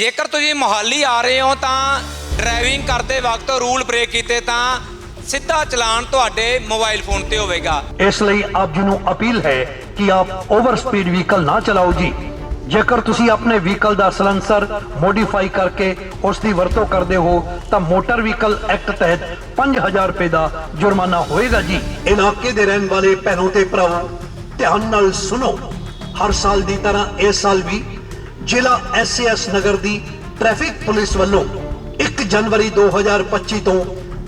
ਜੇਕਰ ਤੁਸੀਂ ਮੁਹਾਲੀ ਆ ਰਹੇ ਹੋ ਤਾਂ ਡਰਾਈਵਿੰਗ ਕਰਦੇ ਵਕਤ ਰੂਲ ਬ੍ਰੇਕ ਕੀਤੇ ਤਾਂ ਸਿੱਧਾ ਚਲਾਨ ਤੁਹਾਡੇ ਮੋਬਾਈਲ ਫੋਨ ਤੇ ਹੋਵੇਗਾ। ਇਸ ਲਈ ਆਪ ਜੀ ਨੂੰ ਅਪੀਲ ਹੈ ਕਿ ਆਪ ਓਵਰ ਸਪੀਡ ਵਹੀਕਲ ਨਾ ਚਲਾਓ ਜੀ। ਜੇਕਰ ਤੁਸੀਂ ਆਪਣੇ ਵਹੀਕਲ ਦਾ ਸਲੈਂਸਰ ਮੋਡੀਫਾਈ ਕਰਕੇ ਉਸ ਦੀ ਵਰਤੋਂ ਕਰਦੇ ਹੋ ਤਾਂ ਮੋਟਰ ਵਹੀਕਲ ਐਕਟ ਤਹਿਤ 5000 ਰੁਪਏ ਦਾ ਜੁਰਮਾਨਾ ਹੋਏਗਾ ਜੀ। ਇਲਾਕੇ ਦੇ ਰਹਿਣ ਵਾਲੇ ਭੈਣੋ ਤੇ ਭਰਾਵੋ ਧਿਆਨ ਨਾਲ ਸੁਣੋ। ਹਰ ਸਾਲ ਦੀ ਤਰ੍ਹਾਂ ਇਸ ਸਾਲ ਵੀ ਜ਼ਿਲ੍ਹਾ ਐਸਐਸ ਨਗਰ ਦੀ ਟ੍ਰੈਫਿਕ ਪੁਲਿਸ ਵੱਲੋਂ 1 ਜਨਵਰੀ 2025 ਤੋਂ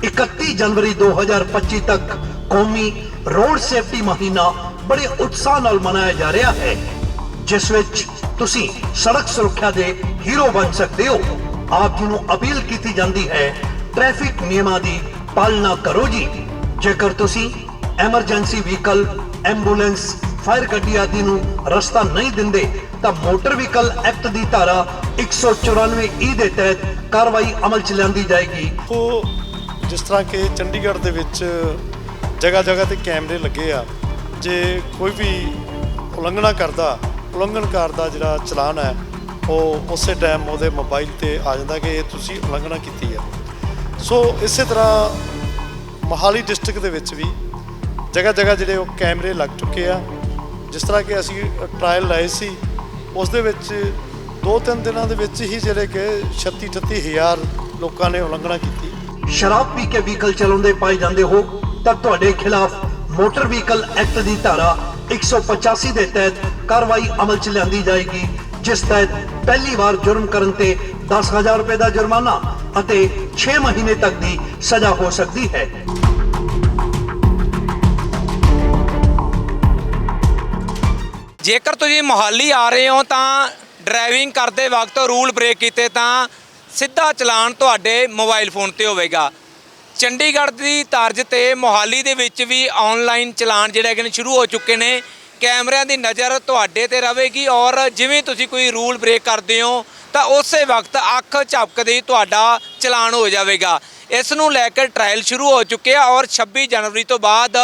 31 ਜਨਵਰੀ 2025 ਤੱਕ ਕੌਮੀ ਰੋਡ ਸੇਫਟੀ ਮਹੀਨਾ ਬੜੇ ਉਤਸ਼ਾਹ ਨਾਲ ਮਨਾਇਆ ਜਾ ਰਿਹਾ ਹੈ, ਜਿਸ ਵਿੱਚ ਤੁਸੀਂ ਸੜਕ ਸੁਰੱਖਿਆ ਦੇ ਹੀਰੋ ਬਣ ਸਕਦੇ ਹੋ। ਆਪ ਜੀ ਨੂੰ ਅਪੀਲ ਕੀਤੀ ਜਾਂਦੀ ਹੈ, ਟ੍ਰੈਫਿਕ ਨਿਯਮਾਂ ਦੀ ਪਾਲਣਾ ਕਰੋ ਜੀ। ਜੇਕਰ ਤੁਸੀਂ ਐਮਰਜੈਂਸੀ ਵਹੀਕਲ, ਐਂਬੂਲੈਂਸ ਫਾਇਰ ਗੱਡੀ ਆਦਿ ਨੂੰ ਰਸਤਾ ਨਹੀਂ ਦਿੰਦੇ, ਤਾਂ ਮੋਟਰ ਵਹੀਕਲ ਐਕਟ ਦੀ ਧਾਰਾ 194 ਈ ਦੇ ਤਹਿਤ ਕਾਰਵਾਈ ਅਮਲ ਚ ਲਿਆਂਦੀ ਜਾਏਗੀ। ਉਹ ਜਿਸ ਤਰ੍ਹਾਂ ਕਿ ਚੰਡੀਗੜ੍ਹ ਦੇ ਵਿੱਚ ਜਗ੍ਹਾ ਜਗ੍ਹਾ ਤੇ ਕੈਮਰੇ ਲੱਗੇ ਆ, ਜੇ ਕੋਈ ਵੀ ਉਲੰਘਣਾ ਕਰਦਾ ਉਲੰਘਣਕਾਰ ਦਾ ਜਿਹੜਾ ਚਲਾਨ ਹੈ, ਉਹ ਉਸੇ ਟਾਈਮ ਉਹਦੇ ਮੋਬਾਈਲ ਤੇ ਆ ਜਾਂਦਾ ਕਿ ਇਹ ਤੁਸੀਂ ਉਲੰਘਣਾ ਕੀਤੀ ਹੈ। ਸੋ ਇਸੇ ਤਰ੍ਹਾਂ ਮੋਹਾਲੀ ਡਿਸਟ੍ਰਿਕਟ ਦੇ ਵਿੱਚ ਵੀ ਜਗ੍ਹਾ ਜਗ੍ਹਾ ਜਿਹੜੇ ਉਹ ਕੈਮਰੇ ਲੱਗ ਚੁੱਕੇ ਆ ਜਿਸ ਤਰ੍ਹਾਂ ਕਿ ਅਸੀਂ ਟ੍ਰਾਇਲ ਲਾਏ ਸੀ ਉਸ ਦੇ ਵਿੱਚ ਦੋ ਤਿੰਨ ਦਿਨਾਂ ਦੇ ਵਿੱਚ ਹੀ ਜਿਹੜੇ ਕਿ 36 38 ਹਜ਼ਾਰ ਲੋਕਾਂ ਨੇ ਉਲੰਘਣਾ ਕੀਤੀ। ਸ਼ਰਾਬ ਪੀ ਕੇ ਵਹੀਕਲ ਚਲਾਉਂਦੇ ਪਾਏ ਜਾਂਦੇ ਹੋ, ਤਾਂ ਤੁਹਾਡੇ ਖਿਲਾਫ ਮੋਟਰ ਵਹੀਕਲ ਐਕਟ ਦੀ ਧਾਰਾ 185 ਦੇ ਤਹਿਤ ਕਾਰਵਾਈ ਅਮਲ ਚ ਲਿਆਂਦੀ ਜਾਏਗੀ, ਜਿਸ ਤਹਿਤ ਪਹਿਲੀ ਵਾਰ ਜੁਰਮ ਕਰਨ ਤੇ 10000 ਰੁਪਏ ਦਾ ਜੁਰਮਾਨਾ ਅਤੇ 6 ਮਹੀਨੇ ਤੱਕ ਦੀ ਸਜ਼ਾ ਹੋ ਸਕਦੀ ਹੈ। ਜੇਕਰ ਤੁਸੀਂ ਮੁਹਾਲੀ ਆ ਰਹੇ ਹੋ ਤਾਂ ਡਰਾਈਵਿੰਗ ਕਰਦੇ ਵਕਤ ਰੂਲ ਬ੍ਰੇਕ ਕੀਤੇ ਤਾਂ ਸਿੱਧਾ ਚਲਾਨ ਤੁਹਾਡੇ ਮੋਬਾਈਲ ਫੋਨ ਤੇ ਹੋਵੇਗਾ। ਚੰਡੀਗੜ੍ਹ ਦੀ ਤਰਜ਼ ਤੇ ਮੁਹਾਲੀ ਦੇ ਵਿੱਚ ਵੀ ਆਨਲਾਈਨ ਚਲਾਨ ਜਿਹੜੇ ਹੈਗੇ ਨੇ ਸ਼ੁਰੂ ਹੋ ਚੁੱਕੇ ਨੇ। ਕੈਮਰਿਆਂ ਦੀ ਨਜ਼ਰ ਤੁਹਾਡੇ ਤੇ ਰਹੇਗੀ ਔਰ ਜਿਵੇਂ ਤੁਸੀਂ ਕੋਈ ਰੂਲ ਬ੍ਰੇਕ ਕਰਦੇ ਹੋ ਤਾਂ ਉਸੇ ਵਕਤ ਅੱਖ ਝਪਕਦੇ ਹੀ ਤੁਹਾਡਾ ਚਲਾਨ ਹੋ ਜਾਵੇਗਾ। ਇਸ ਨੂੰ ਲੈ ਕੇ ਟ੍ਰਾਇਲ ਸ਼ੁਰੂ ਹੋ ਚੁੱਕੇ ਆ ਔਰ 26 ਜਨਵਰੀ ਤੋਂ ਬਾਅਦ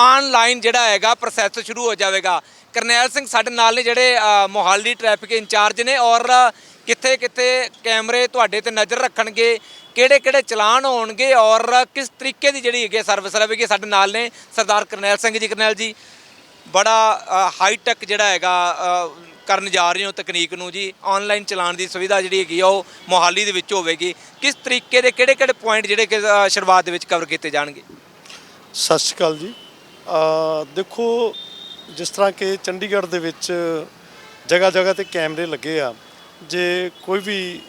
ਆਨਲਾਈਨ ਜਿਹੜਾ ਹੈਗਾ ਪ੍ਰੋਸੈਸ ਸ਼ੁਰੂ ਹੋ ਜਾਵੇਗਾ। ਕਰਨੈਲ ਸਿੰਘ ਸਾਡੇ ਨਾਲ ਨੇ ਜਿਹੜੇ ਮੋਹਾਲੀ ਟ੍ਰੈਫਿਕ ਇੰਚਾਰਜ ਨੇ ਔਰ ਕਿੱਥੇ ਕਿੱਥੇ ਕੈਮਰੇ ਤੁਹਾਡੇ ਤੇ ਨਜ਼ਰ ਰੱਖਣਗੇ ਕਿਹੜੇ ਕਿਹੜੇ ਚਲਾਨ ਹੋਣਗੇ ਔਰ ਕਿਸ ਤਰੀਕੇ ਦੀ ਜਿਹੜੀ ਹੈਗੀ ਸਰਵਿਸ ਰਹੇਗੀ ਸਾਡੇ ਨਾਲ ਨੇ ਸਰਦਾਰ ਕਰਨੈਲ ਸਿੰਘ ਜੀ। ਕਰਨੈਲ ਜੀ, ਬੜਾ ਹਾਈ ਟੈਕ ਜਿਹੜਾ ਹੈਗਾ ਕਰਨ ਜਾ ਰਹੇ ਹੋ ਤਕਨੀਕ ਨੂੰ ਜੀ। ਆਨਲਾਈਨ ਚਲਾਨ ਦੀ ਸੁਵਿਧਾ ਜਿਹੜੀ ਹੈਗੀ ਆ ਉਹ ਮੋਹਾਲੀ ਦੇ ਵਿੱਚ ਹੋਵੇਗੀ। ਕਿਸ ਤਰੀਕੇ ਦੇ ਕਿਹੜੇ ਕਿਹੜੇ ਪੁਆਇੰਟ ਜਿਹੜੇ ਕਿ ਸ਼ੁਰੂਆਤ ਦੇ ਵਿੱਚ ਕਵਰ ਕੀਤੇ ਜਾਣਗੇ? ਸਤਿ ਸ਼੍ਰੀ ਅਕਾਲ ਜੀ। ਦੇਖੋ, ਜਿਸ ਤਰ੍ਹਾਂ ਕਿ ਚੰਡੀਗੜ੍ਹ ਦੇ ਵਿੱਚ ਜਗ੍ਹਾ ਜਗ੍ਹਾ ਤੇ ਕੈਮਰੇ ਲੱਗੇ ਆ, ਜੇ ਕੋਈ ਵੀ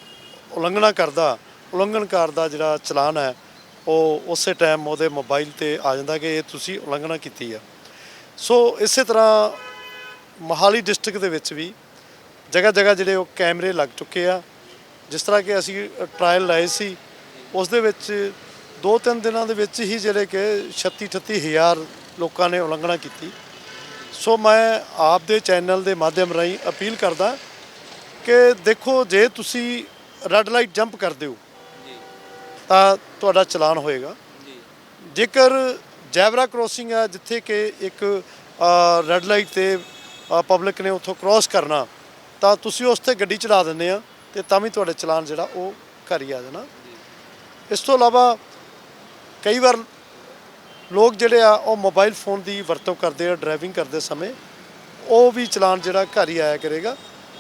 ਉਲੰਘਣਾ ਕਰਦਾ ਉਲੰਘਣਕਾਰ ਦਾ ਜਿਹੜਾ ਚਲਾਨ ਹੈ, ਉਹ ਉਸੇ ਟਾਈਮ ਉਹਦੇ ਮੋਬਾਈਲ ਤੇ ਆ ਜਾਂਦਾ ਕਿ ਇਹ ਤੁਸੀਂ ਉਲੰਘਣਾ ਕੀਤੀ ਆ। ਸੋ ਇਸੇ ਤਰ੍ਹਾਂ ਮੋਹਾਲੀ ਡਿਸਟ੍ਰਿਕਟ ਦੇ ਵਿੱਚ ਵੀ ਜਗ੍ਹਾ ਜਗ੍ਹਾ ਜਿਹੜੇ ਉਹ ਕੈਮਰੇ ਲੱਗ ਚੁੱਕੇ ਆ। ਜਿਸ ਤਰ੍ਹਾਂ ਕਿ ਅਸੀਂ ਟ੍ਰਾਇਲ ਲਾਏ ਸੀ, ਉਸ ਦੇ ਵਿੱਚ ਦੋ ਤਿੰਨ ਦਿਨਾਂ ਦੇ ਵਿੱਚ ਹੀ ਜਿਹੜੇ ਕਿ 36 38 ਹਜ਼ਾਰ ਲੋਕਾਂ ਨੇ ਉਲੰਘਣਾ ਕੀਤੀ। ਸੋ ਮੈਂ ਆਪ ਦੇ ਚੈਨਲ ਦੇ ਮਾਧਿਅਮ ਰਾਹੀਂ ਅਪੀਲ ਕਰਦਾ ਕਿ ਦੇਖੋ ਜੇ ਤੁਸੀਂ ਰੈੱਡ ਲਾਈਟ ਜੰਪ ਕਰਦੇ ਹੋ ਤਾਂ ਤੁਹਾਡਾ ਚਲਾਨ ਹੋਏਗਾ। ਜੇਕਰ ਜੈਬਰਾ ਕ੍ਰੋਸਿੰਗ ਹੈ ਜਿੱਥੇ ਕਿ ਇੱਕ ਰੈੱਡ ਲਾਈਟ ਤੇ ਪਬਲਿਕ ਨੇ ਉੱਥੋਂ ਕ੍ਰਾਸ ਕਰਨਾ ਤਾਂ ਤੁਸੀਂ ਉਸ ਤੇ ਗੱਡੀ ਚਲਾ ਦਿੰਦੇ ਆ ਤੇ ਤਾਂ ਵੀ ਤੁਹਾਡੇ ਚਲਾਨ ਜਿਹੜਾ ਉਹ ਘਰ ਹੀ ਆ ਜਾਣਾ। ਇਸ ਤੋਂ ਇਲਾਵਾ ਕਈ ਵਾਰ ਲੋਕ ਜਿਹੜੇ ਆ, ਉਹ ਮੋਬਾਈਲ ਫੋਨ ਦੀ ਵਰਤੋਂ ਕਰਦੇ ਆ ਡਰਾਈਵਿੰਗ ਕਰਦੇ ਸਮੇਂ, ਉਹ ਵੀ ਚਲਾਨ ਜਿਹੜਾ ਘਰ ਹੀ ਆਇਆ ਕਰੇਗਾ।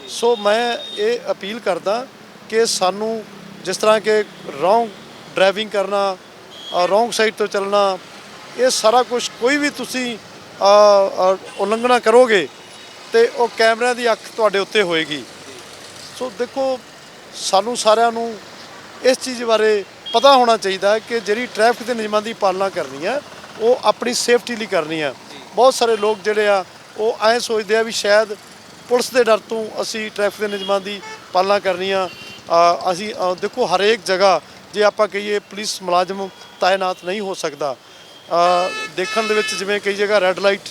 ਸੋ ਮੈਂ ਇਹ ਅਪੀਲ ਕਰਦਾ ਕਿ ਸਾਨੂੰ ਜਿਸ ਤਰ੍ਹਾਂ ਕਿ ਰੋਂਗ ਡਰਾਈਵਿੰਗ ਕਰਨਾ ਰੋਂਗ ਸਾਈਡ ਤੋਂ ਚੱਲਣਾ, ਇਹ ਸਾਰਾ ਕੁਝ ਕੋਈ ਵੀ ਤੁਸੀਂ ਉਲੰਘਣਾ ਕਰੋਗੇ, ਤੇ ਉਹ ਕੈਮਰਿਆਂ ਦੀ ਅੱਖ ਤੁਹਾਡੇ ਉੱਤੇ ਹੋਏਗੀ। ਸੋ ਦੇਖੋ, ਸਾਨੂੰ ਸਾਰਿਆਂ ਨੂੰ ਇਸ ਚੀਜ਼ ਬਾਰੇ ਪਤਾ ਹੋਣਾ ਚਾਹੀਦਾ ਕਿ ਜਿਹੜੀ ਟ੍ਰੈਫਿਕ ਦੇ ਨਿਯਮਾਂ ਦੀ ਪਾਲਣਾ ਕਰਨੀ ਹੈ ਉਹ ਆਪਣੀ ਸੇਫਟੀ ਲਈ ਕਰਨੀ ਆ। ਬਹੁਤ ਸਾਰੇ ਲੋਕ ਜਿਹੜੇ ਆ, ਉਹ ਐਂ ਸੋਚਦੇ ਆ ਵੀ ਸ਼ਾਇਦ ਪੁਲਿਸ ਦੇ ਡਰ ਤੋਂ ਅਸੀਂ ਟ੍ਰੈਫਿਕ ਦੇ ਨਿਯਮਾਂ ਦੀ ਪਾਲਣਾ ਕਰਨੀ ਆ। ਅਸੀਂ ਦੇਖੋ ਹਰੇਕ ਜਗ੍ਹਾ ਜੇ ਆਪਾਂ ਕਹੀਏ ਪੁਲਿਸ ਮੁਲਾਜ਼ਮ ਤਾਇਨਾਤ ਨਹੀਂ ਹੋ ਸਕਦਾ। ਦੇਖਣ ਦੇ ਵਿੱਚ ਜਿਵੇਂ ਕਈ ਜਗ੍ਹਾ ਰੈੱਡ ਲਾਈਟ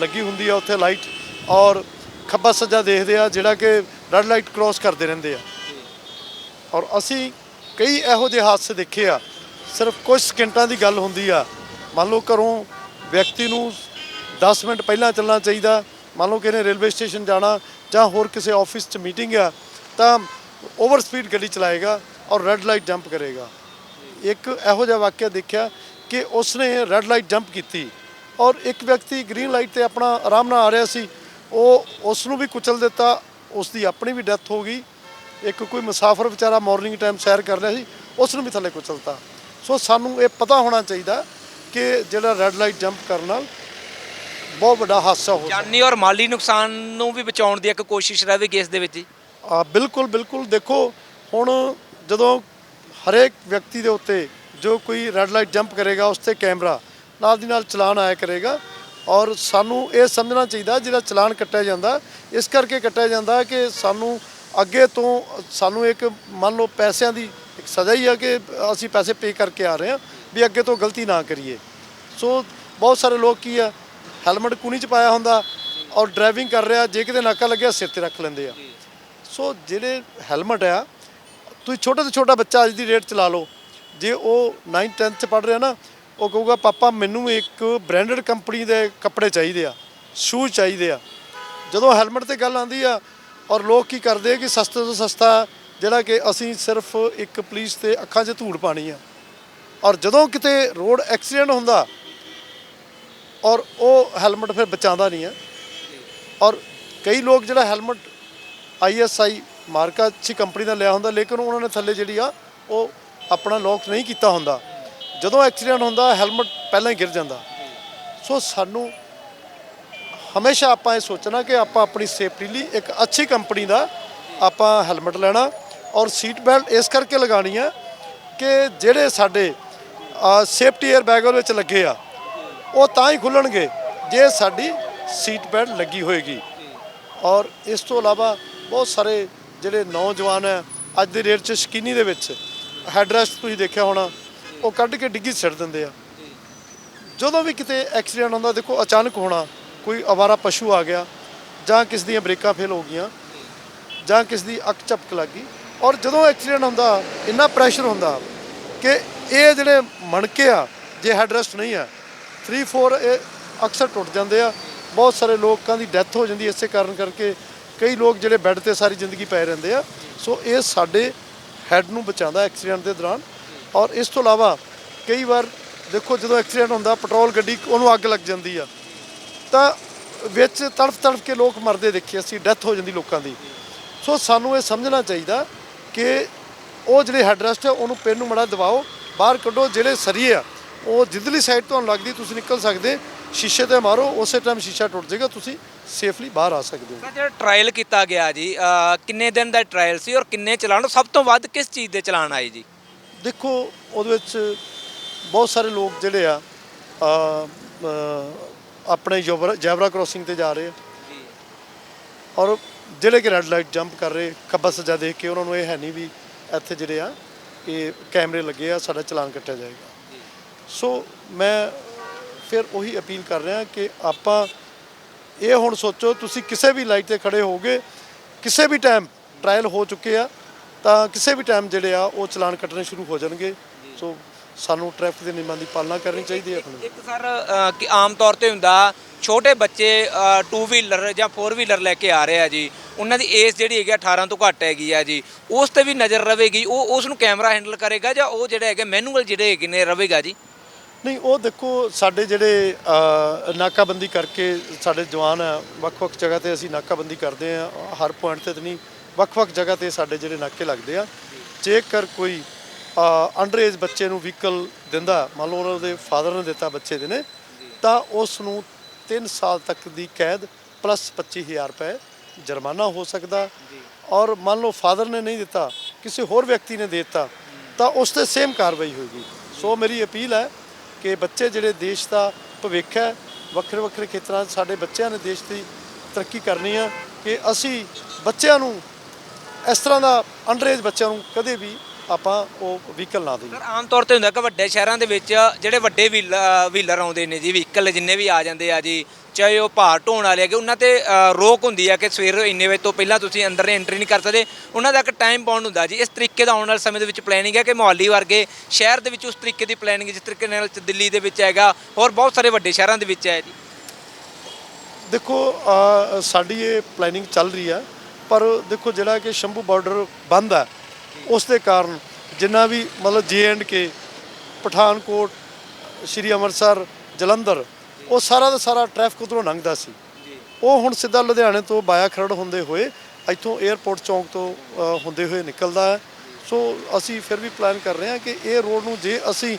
ਲੱਗੀ ਹੁੰਦੀ ਆ ਉੱਥੇ ਲਾਈਟ ਔਰ ਖੱਬਾ ਸੱਜਾ ਦੇਖਦੇ ਆ ਜਿਹੜਾ ਕਿ ਰੈੱਡ ਲਾਈਟ ਕ੍ਰਾਸ ਕਰਦੇ ਰਹਿੰਦੇ ਆ। ਔਰ ਅਸੀਂ ਕਈ ਇਹੋ ਜਿਹੇ ਹਾਦਸੇ ਦੇਖੇ ਆ ਸਿਰਫ ਕੁਝ ਸਕਿੰਟਾਂ ਦੀ ਗੱਲ ਹੁੰਦੀ ਆ। ਮੰਨ ਲਓ ਘਰੋਂ ਵਿਅਕਤੀ ਨੂੰ 10 ਮਿੰਟ ਪਹਿਲਾਂ ਚੱਲਣਾ ਚਾਹੀਦਾ। ਮੰਨ ਲਓ ਕਿ ਇਹਨੇ ਰੇਲਵੇ ਸਟੇਸ਼ਨ ਜਾਣਾ ਜਾਂ ਹੋਰ ਕਿਸੇ ਆਫਿਸ 'ਚ ਮੀਟਿੰਗ ਆ, ਤਾਂ ਓਵਰ ਸਪੀਡ ਗੱਡੀ ਚਲਾਏਗਾ ਔਰ ਰੈੱਡ ਲਾਈਟ ਜੰਪ ਕਰੇਗਾ। ਇੱਕ ਇਹੋ ਜਿਹਾ ਵਾਕਿਆ ਦੇਖਿਆ ਕਿ ਉਸਨੇ ਰੈੱਡ ਲਾਈਟ ਜੰਪ ਕੀਤੀ ਔਰ ਇੱਕ ਵਿਅਕਤੀ ਗ੍ਰੀਨ ਲਾਈਟ ਤੇ ਆਪਣਾ ਆਰਾਮ ਨਾਲ ਆ ਰਿਹਾ ਸੀ। ਉਹ ਉਸ ਨੂੰ ਵੀ ਕੁਚਲ ਦਿੱਤਾ ਉਸ ਦੀ ਆਪਣੀ ਵੀ ਡੈਥ ਹੋ ਗਈ। ਇੱਕ ਕੋਈ ਮੁਸਾਫਰ ਵਿਚਾਰਾ ਮਾਰਨਿੰਗ ਟਾਈਮ ਸੈਰ ਕਰ ਰਿਹਾ ਸੀ ਉਸ ਨੂੰ ਵੀ ਥੱਲੇ ਕੁਚਲਤਾ। ਸੋ ਸਾਨੂੰ ਇਹ ਪਤਾ ਹੋਣਾ ਚਾਹੀਦਾ ਕਿ ਜਿਹੜਾ ਰੈੱਡ ਲਾਈਟ ਜੰਪ ਕਰਨ ਨਾਲ ਬਹੁਤ ਵੱਡਾ ਹਾਦਸਾ ਹੋ ਸਕਦਾ। ਜਾਨੀ ਔਰ ਮਾਲੀ ਨੁਕਸਾਨ ਨੂੰ ਵੀ ਬਚਾਉਣ ਦੀ ਇੱਕ ਕੋਸ਼ਿਸ਼ ਰਹੇਗੀ ਇਸ ਦੇ ਵਿੱਚ ਜੀ। ਆ ਬਿਲਕੁਲ ਬਿਲਕੁਲ। ਦੇਖੋ ਹੁਣ ਜਦੋਂ ਹਰੇਕ ਵਿਅਕਤੀ ਦੇ ਉੱਤੇ ਜੋ ਕੋਈ ਰੈੱਡ ਲਾਈਟ ਜੰਪ ਕਰੇਗਾ ਉਸ ਤੇ ਕੈਮਰਾ ਨਾਲ ਦੀ ਨਾਲ ਚਲਾਨ ਆਇਆ ਕਰੇਗਾ ਔਰ ਸਾਨੂੰ ਇਹ ਸਮਝਣਾ ਚਾਹੀਦਾ ਜਿਹੜਾ ਚਲਾਨ ਕੱਟਿਆ ਜਾਂਦਾ ਇਸ ਕਰਕੇ ਕੱਟਿਆ ਜਾਂਦਾ ਕਿ ਸਾਨੂੰ ਅੱਗੇ ਤੋਂ ਸਾਨੂੰ ਇੱਕ ਮੰਨ ਲਓ ਪੈਸਿਆਂ ਦੀ ਇੱਕ ਸਜ਼ਾ ਹੀ ਆ ਕਿ ਅਸੀਂ ਪੈਸੇ ਪੇ ਕਰਕੇ ਆ ਰਹੇ ਹਾਂ ਵੀ ਅੱਗੇ ਤੋਂ ਗਲਤੀ ਨਾ ਕਰੀਏ। ਸੋ ਬਹੁਤ ਸਾਰੇ ਲੋਕ ਕੀ ਆ ਹੈਲਮਟ ਕੂਣੀ ਚ ਪਾਇਆ ਹੁੰਦਾ ਔਰ ਡਰਾਈਵਿੰਗ ਕਰ ਰਿਹਾ, ਜੇ ਕਿਤੇ ਨਾਕਾ ਲੱਗਿਆ ਸਿਰ ਤੇ ਰੱਖ ਲੈਂਦੇ ਆ। ਸੋ ਜਿਹੜੇ ਹੈਲਮਟ ਆ, ਤੁਸੀਂ ਛੋਟੇ ਤੋਂ ਛੋਟਾ ਬੱਚਾ ਅੱਜ ਦੀ ਡੇਟ ਚਲਾ ਲਓ। ਜੇ ਉਹ 9th 10th ਚ ਪੜ ਰਿਹਾ ਨਾ, ਉਹ ਕਹੂਗਾ, ਪਾਪਾ, ਮੈਨੂੰ ਇੱਕ ਬ੍ਰਾਂਡਡ ਕੰਪਨੀ ਦੇ ਕੱਪੜੇ ਚਾਹੀਦੇ ਆ ਸ਼ੂਜ਼ ਚਾਹੀਦੇ ਆ। ਜਦੋਂ ਹੈਲਮਟ ਤੇ ਗੱਲ ਆਉਂਦੀ ਆ ਔਰ ਲੋਕ ਕੀ ਕਰਦੇ ਕਿ ਸਸਤੇ ਤੋਂ ਸਸਤਾ ਜਿਹੜਾ ਕਿ ਅਸੀਂ ਸਿਰਫ ਇੱਕ ਪੁਲਿਸ ਤੇ ਅੱਖਾਂ 'ਚ ਧੂੜ ਪਾਣੀ ਆ। ਔਰ ਜਦੋਂ ਕਿਤੇ ਰੋਡ ਐਕਸੀਡੈਂਟ ਹੁੰਦਾ ਔਰ ਉਹ ਹੈਲਮਟ ਫਿਰ ਬਚਾਉਂਦਾ ਨਹੀਂ ਹੈ ਔਰ ਕਈ ਲੋਕ ਜਿਹੜਾ ਹੈਲਮਟ ਆਈਐਸਆਈ ਮਾਰਕਾ ਅੱਛੀ ਕੰਪਨੀ ਦਾ ਲਿਆ ਹੁੰਦਾ, ਲੇਕਿਨ ਉਹਨਾਂ ਨੇ ਥੱਲੇ ਜਿਹੜੀ ਆ, ਉਹ ਆਪਣਾ ਲੌਕ ਨਹੀਂ ਕੀਤਾ ਹੁੰਦਾ। ਜਦੋਂ ਐਕਸੀਡੈਂਟ ਹੁੰਦਾ, ਹੈਲਮਟ ਪਹਿਲਾਂ ਹੀ ਗਿਰ ਜਾਂਦਾ। ਸੋ ਸਾਨੂੰ ਹਮੇਸ਼ਾ ਆਪਾਂ ਇਹ ਸੋਚਣਾ ਕਿ ਆਪਾਂ ਆਪਣੀ ਸੇਫਟੀ ਲਈ ਇੱਕ ਅੱਛੀ ਕੰਪਨੀ ਦਾ ਆਪਾਂ ਹੈਲਮਟ ਲੈਣਾ। ਔਰ ਸੀਟ ਬੈਲਟ ਇਸ ਕਰਕੇ ਲਗਾਉਣੀ ਆ ਕਿ ਜਿਹੜੇ ਸਾਡੇ ਸੇਫਟੀ 에ਅਰ ਬੈਗ ਉਹਦੇ ਵਿੱਚ ਲੱਗੇ ਆ, ਉਹ ਤਾਂ ਹੀ ਖੁੱਲਣਗੇ ਜੇ ਸਾਡੀ ਸੀਟ ਬੈਲਟ ਲੱਗੀ ਹੋਏਗੀ। ਔਰ ਇਸ ਤੋਂ ਇਲਾਵਾ ਬਹੁਤ ਸਾਰੇ ਜਿਹੜੇ ਨੌਜਵਾਨ ਹੈ ਅੱਜ ਦੇ ਡੇਟ 'ਚ ਸ਼ਕੀਨੀ ਦੇ ਵਿੱਚ ਹੈਡਰੈਸਟ ਤੁਸੀਂ ਦੇਖਿਆ ਹੋਣਾ, ਉਹ ਕੱਢ ਕੇ ਡਿੱਗੀ ਛੱਡ ਦਿੰਦੇ ਆ। ਜਦੋਂ ਵੀ ਕਿਤੇ ਐਕਸੀਡੈਂਟ ਹੁੰਦਾ, ਦੇਖੋ ਅਚਾਨਕ ਹੋਣਾ, ਕੋਈ ਅਵਾਰਾ ਪਸ਼ੂ ਆ ਗਿਆ ਜਾਂ ਕਿਸ ਦੀਆਂ ਬ੍ਰੇਕਾਂ ਫੇਲ ਹੋ ਗਈਆਂ ਜਾਂ ਕਿਸ ਦੀ ਅੱਖ ਝਪਕ ਲੱਗ ਗਈ ਔਰ ਜਦੋਂ ਐਕਸੀਡੈਂਟ ਹੁੰਦਾ, ਇੰਨਾ ਪ੍ਰੈਸ਼ਰ ਹੁੰਦਾ ਕਿ ਇਹ ਜਿਹੜੇ ਮਣਕੇ ਆ, ਜੇ ਹੈਡਰੈਸਟ ਨਹੀਂ ਆ 3 4 ਇਹ ਅਕਸਰ ਟੁੱਟ ਜਾਂਦੇ ਆ। ਬਹੁਤ ਸਾਰੇ ਲੋਕਾਂ ਦੀ ਡੈਥ ਹੋ ਜਾਂਦੀ ਇਸੇ ਕਾਰਨ ਕਰਕੇ ਕਈ ਲੋਕ ਜਿਹੜੇ ਬੈੱਡ ਤੇ ਸਾਰੀ ਜ਼ਿੰਦਗੀ ਪਏ ਰਹਿੰਦੇ ਆ। ਸੋ ਇਹ ਸਾਡੇ ਹੈੱਡ ਨੂੰ ਬਚਾਉਂਦਾ ਐਕਸੀਡੈਂਟ ਦੇ ਦੌਰਾਨ। ਔਰ ਇਸ ਤੋਂ ਇਲਾਵਾ ਕਈ ਵਾਰ ਦੇਖੋ, ਜਦੋਂ ਐਕਸੀਡੈਂਟ ਹੁੰਦਾ, ਪੈਟਰੋਲ ਗੱਡੀ ਉਹਨੂੰ ਅੱਗ ਲੱਗ ਜਾਂਦੀ ਆ। ਤਾਂ ਵਿੱਚ ਤੜਫ ਤੜਫ ਕੇ ਲੋਕ ਮਰਦੇ ਦੇਖੇ, ਅਸੀਂ ਡੈਥ ਹੋ ਜਾਂਦੀ ਲੋਕਾਂ ਦੀ। ਸੋ ਸਾਨੂੰ ਇਹ ਸਮਝਣਾ ਚਾਹੀਦਾ ਕਿ ਉਹ ਜਿਹੜੇ ਹੈਡਰੈਸਟ ਹੈ ਉਹਨੂੰ ਪੈਨ ਨੂੰ ਮੜਾ ਦਬਾਓ ਬਾਹਰ ਕੱਢੋ ਜਿਹੜੇ ਸਰੀਏ ਆ ਉਹ ਜਿੱਧਰਲੀ ਸਾਈਡ ਤੁਹਾਨੂੰ ਲੱਗਦੀ ਤੁਸੀਂ ਨਿਕਲ ਸਕਦੇ ਸ਼ੀਸ਼ੇ ਤੇ ਮਾਰੋ ਉਸੇ ਟਾਈਮ ਸ਼ੀਸ਼ਾ ਟੁੱਟ ਜਾਏਗਾ ਤੁਸੀਂ ਸੇਫਲੀ ਬਾਹਰ ਆ ਸਕਦੇ ਹੋ। ਸਰ ਜਿਹੜਾ ਟ੍ਰਾਇਲ ਕੀਤਾ ਗਿਆ ਜੀ ਅਹ ਕਿੰਨੇ ਦਿਨ ਦਾ ਟ੍ਰਾਇਲ ਸੀ ਔਰ ਕਿੰਨੇ ਚਲਾਨ ਸਭ ਤੋਂ ਵੱਧ ਕਿਸ ਚੀਜ਼ ਦੇ ਚਲਾਨ ਆਏ ਜੀ? ਦੇਖੋ ਉਹਦੇ ਵਿੱਚ ਬਹੁਤ ਸਾਰੇ ਲੋਕ ਜਿਹੜੇ ਆ ਅ, ਅ, ਆਪਣੇ ਜੈਬਰਾ ਕ੍ਰੋਸਿੰਗ ਤੇ ਜਾ ਰਹੇ ਆ। ਔਰ ਜਿਹੜੇ ਕਿ ਰੈੱਡ ਲਾਈਟ ਜੰਪ ਕਰ ਰਹੇ, ਖੱਬਾ ਸੱਜਾ ਦੇਖ ਕੇ ਉਹਨਾਂ ਨੂੰ ਇਹ ਹੈ ਨਹੀਂ ਵੀ ਇੱਥੇ ਜਿਹੜੇ ਆ, ਇਹ ਕੈਮਰੇ ਲੱਗੇ ਆ, ਸਾਡਾ ਚਲਾਨ ਕੱਟਿਆ ਜਾਏਗਾ। ਸੋ ਮੈਂ ਫਿਰ ਉਹੀ ਅਪੀਲ ਕਰ ਰਿਹਾ ਕਿ ਆਪਾਂ ਇਹ ਹੁਣ ਸੋਚੋ, ਤੁਸੀਂ ਕਿਸੇ ਵੀ ਲਾਈਟ ਤੇ ਖੜੇ ਹੋਗੇ ਕਿਸੇ ਵੀ ਟਾਈਮ ਟ੍ਰਾਇਲ ਹੋ ਚੁੱਕੇ ਆ, ਤਾਂ ਕਿਸੇ ਵੀ ਟਾਈਮ ਜਿਹੜੇ ਆ, ਉਹ ਚਲਾਨ ਕੱਟਣੇ ਸ਼ੁਰੂ ਹੋ ਜਾਣਗੇ। ਸੋ ਸਾਨੂੰ ਟ੍ਰੈਫਿਕ ਦੇ ਨਿਯਮਾਂ ਦੀ ਪਾਲਣਾ ਕਰਨੀ ਚਾਹੀਦੀ ਹੈ ਆਪਣੀ ਇੱਕ ਸਰ ਕਿ ਆਮ ਤੌਰ ਤੇ ਹੁੰਦਾ ਛੋਟੇ ਬੱਚੇ 2 ਵੀਲਰ ਜਾਂ 4 ਵੀਲਰ ਲੈ ਕੇ ਆ ਰਹੇ ਆ ਜੀ। ਉਹਨਾਂ ਦੀ ਏਜ ਜਿਹੜੀ ਹੈਗੀ ਆ 18 ਤੋਂ ਘੱਟ ਹੈਗੀ ਆ ਜੀ। ਉਸ ਤੇ ਵੀ ਨਜ਼ਰ ਰਵੇਗੀ ਉਹ ਉਸ ਨੂੰ ਕੈਮਰਾ ਹੈਂਡਲ ਕਰੇਗਾ ਜਾਂ ਉਹ ਜਿਹੜੇ ਹੈਗੇ ਮੈਨੂਅਲ ਜਿਹੜੇ ਹੈਗੇ ਨੇ ਰਵੇਗਾ ਜੀ? ਨਹੀਂ ਉਹ ਦੇਖੋ ਸਾਡੇ ਜਿਹੜੇ ਅ, ਨਾਕਾਬੰਦੀ ਕਰਕੇ ਸਾਡੇ ਜਵਾਨ ਆ ਵੱਖ-ਵੱਖ ਜਗ੍ਹਾ ਤੇ ਅਸੀਂ ਨਾਕਾਬੰਦੀ ਕਰਦੇ ਆ। ਹਰ ਪੁਆਇੰਟ ਤੇ ਤਾਂ ਨਹੀਂ ਵੱਖ-ਵੱਖ ਜਗ੍ਹਾ ਤੇ ਸਾਡੇ ਜਿਹੜੇ ਨਾਕੇ ਲੱਗਦੇ ਆ। ਜੇਕਰ ਕੋਈ ਅੰਡਰ ਏਜ ਬੱਚੇ ਨੂੰ ਵਹੀਕਲ ਦਿੰਦਾ ਮੰਨ ਲਓ ਉਹਨਾਂ ਦੇ ਫਾਦਰ ਨੇ ਦਿੱਤਾ ਬੱਚੇ ਦੇ ਨੇ ਤਾਂ ਉਸ ਨੂੰ 3 ਸਾਲ ਤੱਕ ਦੀ ਕੈਦ ਪਲੱਸ 25000 ਰੁਪਏ ਜੁਰਮਾਨਾ ਹੋ ਸਕਦਾ ਔਰ ਮੰਨ ਲਓ ਫਾਦਰ ਨੇ ਨਹੀਂ ਦਿੱਤਾ ਕਿਸੇ ਹੋਰ ਵਿਅਕਤੀ ਨੇ ਦੇ ਦਿੱਤਾ ਤਾਂ ਉਸ ਤੇ ਸੇਮ ਕਾਰਵਾਈ ਹੋਏਗੀ। ਸੋ ਮੇਰੀ ਅਪੀਲ ਹੈ ਕਿ ਬੱਚੇ ਜਿਹੜੇ ਦੇਸ਼ ਦਾ ਭਵਿੱਖ ਹੈ ਵੱਖਰੇ ਵੱਖਰੇ ਖੇਤਰਾਂ 'ਚ ਸਾਡੇ ਬੱਚਿਆਂ ਨੇ ਦੇਸ਼ ਦੀ ਤਰੱਕੀ ਕਰਨੀ ਆ ਕਿ ਅਸੀਂ ਬੱਚਿਆਂ ਨੂੰ ਇਸ ਤਰ੍ਹਾਂ ਦਾ ਅੰਡਰ ਏਜ ਬੱਚਿਆਂ ਨੂੰ ਕਦੇ ਵੀ ਆਪਾਂ ਉਹ ਵਹੀਕਲ ਨਾ ਦੇਈਏ। ਸਰ ਆਮ ਤੌਰ ਤੇ ਹੁੰਦਾ ਕਿ ਵੱਡੇ ਸ਼ਹਿਰਾਂ ਦੇ ਵਿੱਚ ਜਿਹੜੇ ਵੱਡੇ ਵੀਲਰ ਆਉਂਦੇ ਨੇ ਜੀ ਵਹੀਕਲ ਜਿੰਨੇ ਵੀ ਆ ਜਾਂਦੇ ਆ ਜੀ ਚਾਹੇ ਉਹ ਭਾਰ ਢੋਣ ਵਾਲੇ ਹੈਗੇ ਉਹਨਾਂ ਤੇ ਰੋਕ ਹੁੰਦੀ ਆ ਕਿ ਸਵੇਰ ਇੰਨੇ ਵਜੇ ਤੋਂ ਪਹਿਲਾਂ ਤੁਸੀਂ ਅੰਦਰ ਐਂਟਰੀ ਨਹੀਂ ਕਰ ਸਕਦੇ। ਉਹਨਾਂ ਦਾ ਇੱਕ ਟਾਈਮ ਬਾਉਂਡ ਹੁੰਦਾ ਜੀ। ਇਸ ਤਰੀਕੇ ਦਾ ਆਉਣ ਵਾਲੇ ਸਮੇਂ ਦੇ ਵਿੱਚ ਪਲੈਨਿੰਗ ਹੈ ਕਿ ਮੁਹਾਲੀ ਵਰਗੇ ਸ਼ਹਿਰ ਦੇ ਵਿੱਚ ਉਸ ਤਰੀਕੇ ਦੀ ਪਲੈਨਿੰਗ ਜਿਸ ਤਰੀਕੇ ਨਾਲ ਦਿੱਲੀ ਦੇ ਵਿੱਚ ਹੈਗਾ ਹੋਰ ਬਹੁਤ ਸਾਰੇ ਵੱਡੇ ਸ਼ਹਿਰਾਂ ਦੇ ਵਿੱਚ ਹੈ ਜੀ। ਦੇਖੋ ਸਾਡੀ ਇਹ ਪਲੈਨਿੰਗ ਚੱਲ ਰਹੀ ਆ ਪਰ ਦੇਖੋ ਜਿਹੜਾ ਕਿ ਸ਼ੰਭੂ ਬਾਰਡਰ ਬੰਦ ਹੈ ਉਸ ਦੇ ਕਾਰਨ ਜਿੰਨਾ ਵੀ ਮਤਲਬ J and K Pathankot Shri Amritsar Jalandhar ਉਹ ਸਾਰਾ ਦਾ ਸਾਰਾ ਟ੍ਰੈਫਿਕ ਉਧਰੋਂ ਲੰਘਦਾ ਸੀ। ਉਹ ਹੁਣ ਸਿੱਧਾ ਲੁਧਿਆਣੇ ਤੋਂ ਬਾਇਆ ਖਰੜ ਹੁੰਦੇ ਹੋਏ ਇੱਥੋਂ 에ਅਰਪੋਰਟ ਚੌਂਕ ਤੋਂ ਹੁੰਦੇ ਹੋਏ ਨਿਕਲਦਾ ਹੈ। ਸੋ ਅਸੀਂ ਫਿਰ ਵੀ ਪਲਾਨ ਕਰ ਰਹੇ ਹਾਂ ਕਿ ਇਹ ਰੋਡ ਨੂੰ ਜੇ ਅਸੀਂ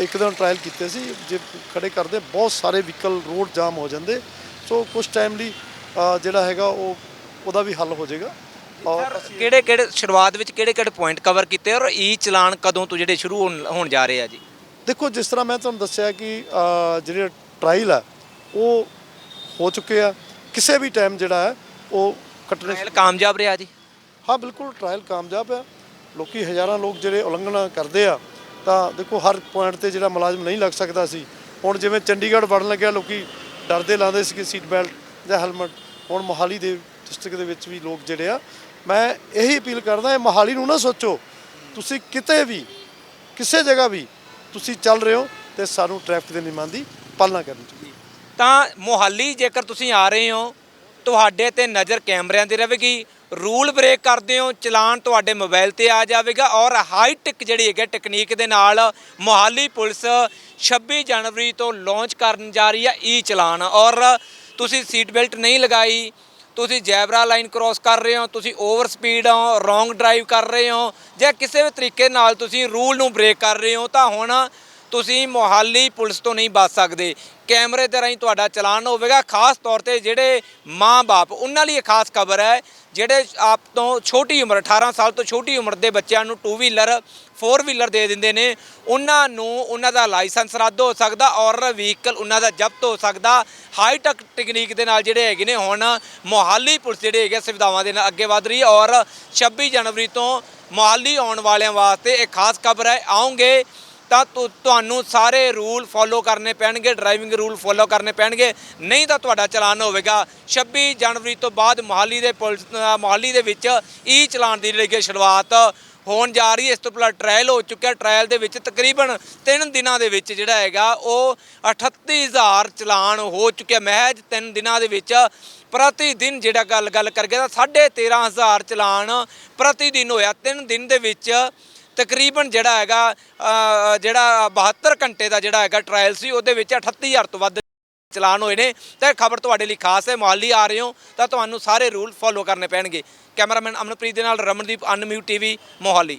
ਇੱਕ ਦਿਨ ਟ੍ਰਾਇਲ ਕੀਤੇ ਸੀ ਜੇ ਖੜੇ ਕਰਦੇ ਬਹੁਤ ਸਾਰੇ ਵਹੀਕਲ ਰੋਡ ਜਾਮ ਹੋ ਜਾਂਦੇ। ਸੋ ਕੁਝ ਟਾਈਮ ਲਈ ਜਿਹੜਾ ਹੈਗਾ ਉਹ ਉਹਦਾ ਵੀ ਹੱਲ ਹੋ ਜਾਏਗਾ। ਔਰ ਕਿਹੜੇ ਕਿਹੜੇ ਸ਼ੁਰੂਆਤ ਵਿੱਚ ਕਿਹੜੇ ਕਿਹੜੇ ਪੁਆਇੰਟ ਕਵਰ ਕੀਤੇ ਔਰ ਈ ਚਲਾਨ ਕਦੋਂ ਤੋਂ ਜਿਹੜੇ ਸ਼ੁਰੂ ਹੋਣ ਹੋਣ ਜਾ ਰਹੇ ਆ ਜੀ? ਦੇਖੋ ਜਿਸ ਤਰ੍ਹਾਂ ਮੈਂ ਤੁਹਾਨੂੰ ਦੱਸਿਆ ਕਿ ਅ, ਜਿਹੜੇ ਟ੍ਰਾਇਲ ਆ ਉਹ ਹੋ ਚੁੱਕੇ ਆ। ਕਿਸੇ ਵੀ ਟਾਈਮ ਜਿਹੜਾ ਹੈ ਉਹ ਕੱਟਣੇ ਟ੍ਰਾਇਲ ਕਾਮਯਾਬ ਰਿਹਾ ਜੀ? ਹਾਂ ਬਿਲਕੁਲ ਟ੍ਰਾਇਲ ਕਾਮਯਾਬ ਹੈ ਲੋਕੀ ਹਜ਼ਾਰਾਂ ਲੋਕ ਜਿਹੜੇ ਉਲੰਘਣਾ ਕਰਦੇ ਆ ਤਾਂ ਦੇਖੋ ਹਰ ਪੁਆਇੰਟ ਤੇ ਜਿਹੜਾ ਮੁਲਾਜ਼ਮ ਨਹੀਂ ਲੱਗ ਸਕਦਾ ਸੀ। ਹੁਣ ਜਿਵੇਂ ਚੰਡੀਗੜ੍ਹ ਵੜਨ ਲੱਗਿਆ ਲੋਕੀ ਡਰਦੇ ਲਾਉਂਦੇ ਸੀ ਕਿ ਸੀਟ ਬੈਲਟ ਜਾਂ ਹੈਲਮਟ ਹੁਣ ਮੋਹਾਲੀ ਦੇ ਡਿਸਟ੍ਰਿਕਟ ਦੇ ਵਿੱਚ ਵੀ ਲੋਕ ਜਿਹੜੇ ਆ ਮੈਂ ਇਹੀ ਅਪੀਲ ਕਰਦਾ, ਇਹ ਮੋਹਾਲੀ ਨੂੰ ਨਾ ਸੋਚੋ। ਤੁਸੀਂ ਕਿਤੇ ਵੀ, ਕਿਸੇ ਜਗ੍ਹਾ ਵੀ ਤੁਸੀਂ ਚੱਲ ਰਹੇ ਹੋ ਤੇ ਸਾਨੂੰ ਟ੍ਰੈਫਿਕ ਦੇ ਨਿਯਮਾਂ ਦੀ ਪਾਲਣਾ ਕਰਨੀ ਚਾਹੀਦੀ ਤਾਂ ਮੋਹਾਲੀ ਜੇਕਰ ਤੁਸੀਂ ਆ ਰਹੇ ਹੋ, ਤੁਹਾਡੇ ਤੇ ਨਜ਼ਰ ਕੈਮਰਿਆਂ ਦੀ ਰਹੇਗੀ। ਰੂਲ ਬ੍ਰੇਕ ਕਰਦੇ ਹੋ, ਚਲਾਨ ਤੁਹਾਡੇ ਮੋਬਾਈਲ ਤੇ ਆ ਜਾਵੇਗਾ ਔਰ ਹਾਈ ਟੈਕ ਜਿਹੜੀ ਹੈਗੀ ਟੈਕਨੀਕ ਦੇ ਨਾਲ ਮੋਹਾਲੀ ਪੁਲਿਸ 26 ਜਨਵਰੀ ਤੋਂ ਲਾਂਚ ਕਰਨ ਜਾ ਰਹੀ ਹੈ ਈ ਚਲਾਨ ਔਰ ਤੁਸੀਂ ਸੀਟ ਬੈਲਟ ਨਹੀਂ ਲਗਾਈ ਤੁਸੀਂ ਜੈਬਰਾ ਲਾਈਨ ਕ੍ਰਾਸ ਕਰ ਰਹੇ ਹੋ, ਤੁਸੀਂ ਓਵਰ ਸਪੀਡ ਹੋ ਰੋਂਗ ਡਰਾਈਵ ਕਰ ਰਹੇ ਹੋ, ਜਾਂ ਕਿਸੇ ਵੀ ਤਰੀਕੇ ਨਾਲ ਤੁਸੀਂ ਰੂਲ ਨੂੰ ਬ੍ਰੇਕ ਕਰ ਰਹੇ ਹੋ, ਤਾਂ ਹੁਣ ਤੁਸੀਂ ਮੋਹਾਲੀ ਪੁਲਿਸ ਤੋਂ ਨਹੀਂ ਬਚ ਸਕਦੇ। ਕੈਮਰੇ ਦੇ ਰਾਹੀਂ ਤੁਹਾਡਾ ਚਲਾਨ ਹੋਵੇਗਾ। ਖਾਸ ਤੌਰ ਤੇ ਜਿਹੜੇ ਮਾਂ-ਬਾਪ, ਉਹਨਾਂ ਲਈ ਇਹ ਖਾਸ ਖਬਰ ਹੈ, ਜਿਹੜੇ ਆਪ ਤੋਂ ਛੋਟੀ ਉਮਰ 18 ਸਾਲ ਤੋਂ ਛੋਟੀ ਉਮਰ ਦੇ ਬੱਚਿਆਂ ਨੂੰ ਟੂ ਵੀਲਰ ਫੋਰ ਵੀਲਰ ਦੇ ਦਿੰਦੇ ਨੇ। ਉਹਨਾਂ ਨੂੰ ਉਹਨਾਂ ਦਾ ਲਾਇਸੈਂਸ ਰੱਦ ਹੋ ਸਕਦਾ, ਔਰ ਵਹੀਕਲ ਉਹਨਾਂ ਦਾ ਜ਼ਬਤ ਹੋ ਸਕਦਾ। ਹਾਈ ਟੈਕ ਟੈਕਨੀਕ ਦੇ ਨਾਲ ਜਿਹੜੇ ਹੈਗੇ ਨੇ ਹੁਣ ਮੋਹਾਲੀ ਪੁਲਿਸ ਜਿਹੜੇ ਹੈਗੇ ਸੁਵਿਧਾਵਾਂ ਦੇ ਨਾਲ ਅੱਗੇ ਵਧ ਰਹੀ ਹੈ, ਔਰ 26 ਜਨਵਰੀ ਤੋਂ ਮੋਹਾਲੀ ਆਉਣ ਵਾਲਿਆਂ ਵਾਸਤੇ ਇਹ ਖਾਸ ਖਬਰ ਹੈ। ਆਉਂਗੇ ਤਾਂ ਤੁ- ਤੁਹਾਨੂੰ ਸਾਰੇ ਰੂਲ ਫੋਲੋ ਕਰਨੇ ਪੈਣਗੇ, ਡਰਾਈਵਿੰਗ ਰੂਲ ਫੋਲੋ ਕਰਨੇ ਪੈਣਗੇ। ਨਹੀਂ ਤਾਂ ਤੁਹਾਡਾ ਚਲਾਨ ਹੋਵੇਗਾ। 26 ਜਨਵਰੀ ਤੋਂ ਬਾਅਦ ਮੋਹਾਲੀ ਦੇ ਪੁਲਿਸ ਮੋਹਾਲੀ ਦੇ ਵਿੱਚ ਈ ਚਲਾਨ ਦੀ ਜਿਹੜੀ ਕਿ ਸ਼ੁਰੂਆਤ ਹੋਣ ਜਾ ਰਹੀ ਹੈ। ਇਸ ਤੋਂ ਪਹਿਲਾਂ ਟ੍ਰਾਇਲ ਹੋ ਚੁੱਕਿਆ। ਟ੍ਰਾਇਲ ਦੇ ਵਿੱਚ ਤਕਰੀਬਨ 3 ਦਿਨਾਂ ਦੇ ਵਿੱਚ ਜਿਹੜਾ ਹੈਗਾ, ਉਹ 38000 ਚਲਾਨ ਹੋ ਚੁੱਕਿਆ। ਮਹਿਜ 3 ਦਿਨਾਂ ਦੇ ਵਿੱਚ ਪ੍ਰਤੀ ਦਿਨ ਜਿਹੜਾ ਗੱਲ ਗੱਲ ਕਰਗੇ ਤਾਂ 13500 ਚਲਾਨ ਪ੍ਰਤੀ ਦਿਨ ਹੋਇਆ। 3 ਦਿਨ ਦੇ ਵਿੱਚ ਤਕਰੀਬਨ ਜਿਹੜਾ ਹੈਗਾ ਜਿਹੜਾ 72 ਘੰਟੇ ਦਾ ਜਿਹੜਾ ਹੈਗਾ ਟ੍ਰਾਇਲ ਸੀ, ਉਹਦੇ ਵਿੱਚ 38000 ਤੋਂ ਵੱਧ ਚਲਾਨ ਹੋਏ ਨੇ। ਤਾਂ ਇਹ ਖਬਰ ਤੁਹਾਡੇ ਲਈ ਖਾਸ ਹੈ, ਮੁਹਾਲੀ ਆ ਰਹੇ ਹੋ, ਤਾਂ ਤੁਹਾਨੂੰ ਸਾਰੇ ਰੂਲ ਫੋਲੋ ਕਰਨੇ ਪੈਣਗੇ। ਕੈਮਰਾਮੈਨ ਅਮਨਪ੍ਰੀਤ ਦੇ ਨਾਲ ਰਮਨਦੀਪ, ਅਨਮਿਊਟ ਟੀਵੀ, ਮੋਹਾਲੀ।